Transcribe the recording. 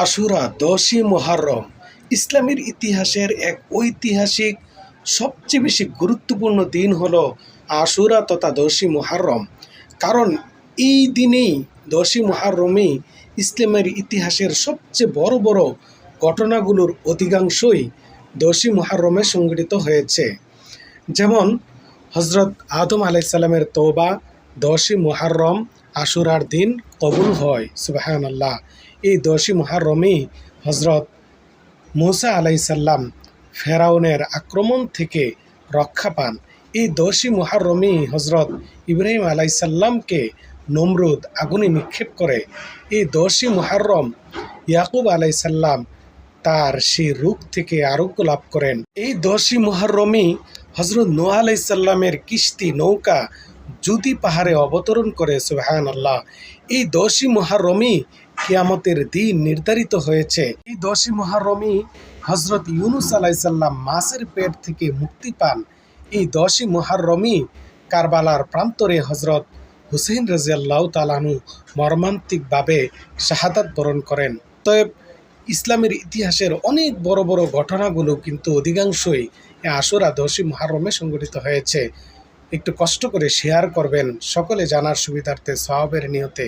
আশুরা দশই মোহাররম ইসলামের ইতিহাসের এক ঐতিহাসিক, সবচেয়ে বেশি গুরুত্বপূর্ণ দিন হলো আশুরা তথা দশই মোহাররম। কারণ এই দিনেই দশই মোহাররমই ইসলামের ইতিহাসের সবচেয়ে বড় বড় ঘটনাগুলোর অধিকাংশই দশই মোহাররমে সংঘটিত হয়েছে। যেমন হজরত আদম আলাইসাল্লামের তৌবা দশই মুহাররম আশুরার দিন কবুল হয় সুবাহান আল্লাহ এই দশই মুহাররমই হজরত মুসা আলাইসাল্লাম ফেরাউনের আক্রমণ থেকে রক্ষা পান। এই দশই মুহাররমই হজরত ইব্রাহিম আলাইসাল্লামকে নমরুদ আগুনে নিক্ষেপ করে। এই দশই মুহাররম ইয়াকুব আলাইসাল্লাম তার সেই রূপ থেকে আরোগ্য লাভ করেন। এই দশই মুহাররমই হজরত নোয়া আলাইসাল্লামের কিস্তি নৌকা জুদি পাহাড়ে অবতরণ করে সুহান আল্লাহ এই দশই মুহাররমই কিয়ামতের দিন নির্ধারিত হয়েছে। এই দশই মুহাররমই হজরত ইউনুস আলাইসাল্লাম মাছের পেট থেকে মুক্তি পান। এই দশই মুহাররমই কারবালার প্রান্তরে হজরত হুসেন রাজিয়াল্লাহ তালানু মর্মান্তিকভাবে শাহাদাত বরণ করেন। তবে ইসলামের ইতিহাসের অনেক বড় বড় ঘটনাগুলো কিন্তু অধিকাংশই এ আশুরা দশই মহারমে সংগঠিত হয়েছে। একটু কষ্ট করে শেয়ার করবেন। সকলে জানার সুবিধার্থে সওয়াবের নিয়তে।